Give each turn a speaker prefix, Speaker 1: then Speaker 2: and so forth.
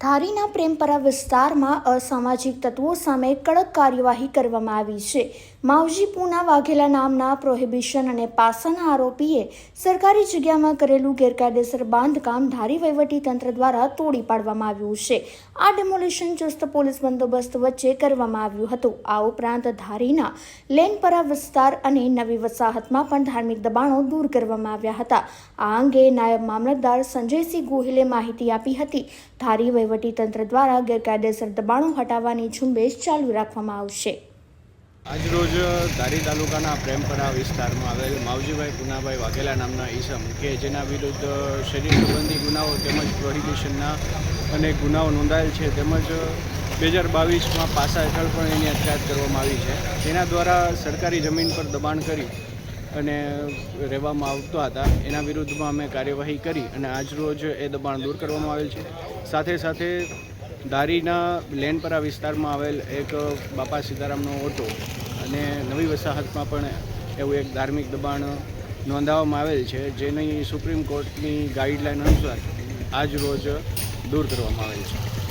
Speaker 1: ધારીના પ્રેમપરા વિસ્તારમાં અસામાજિક તત્વો સામે કડક કાર્યવાહી કરવામાં આવી છે. માવજી પૂના વાઘેલા નામના પ્રોહિબિશન અને પાસાના આરોપીએ સરકારી જગ્યામાં કરેલું ગેરકાયદેસર બાંધકામ ધારી તંત્ર દ્વારા તોડી પાડવામાં આવ્યું છે. આ ડેમોલિશન ચુસ્ત પોલીસ બંદોબસ્ત વચ્ચે કરવામાં આવ્યું હતું. આ ઉપરાંત ધારીના લેનપરા વિસ્તાર અને નવી વસાહતમાં પણ ધાર્મિક દબાણો દૂર કરવામાં આવ્યા હતા. આ અંગે નાયબ મામલતદાર સંજયસિંહ ગોહિલે માહિતી આપી હતી. ધારી તંત્ર દ્વારા ગેરકાયદેસર દબાણો હટાવવાની ઝુંબેશ ચાલુ રાખવામાં આવશે.
Speaker 2: આજરોજ ધારી તાલુકાના પ્રેમપરા વિસ્તારમાં આવેલ માવજીભાઈ પુનાભાઈ વાઘેલા નામના ઈસમ કે જેના વિરુદ્ધ શરીર સંબંધી ગુનાઓ તેમજ પ્રોહિબિશનના અનેક ગુનાઓ નોંધાયેલ છે તેમજ બે હજાર બાવીસમાં પાસા હેઠળ પણ એની અટકાયત કરવામાં આવી છે. તેના દ્વારા સરકારી જમીન પર દબાણ કરી અને રહેવામાં આવતા હતા. એના વિરુદ્ધમાં અમે કાર્યવાહી કરી અને આજરોજ એ દબાણ દૂર કરવામાં આવેલ છે. સાથે સાથે ધારીના લેનપરા વિસ્તારમાં આવેલ એક બાપા સીતારામનો ઓટો અને નવી વસાહતમાં પણ એવું એક ધાર્મિક દબાણ નોંધાવવામાં આવેલ છે, જેની સુપ્રીમ કોર્ટની ગાઈડલાઈન અનુસાર આજ રોજ દૂર કરવામાં આવેલ છે.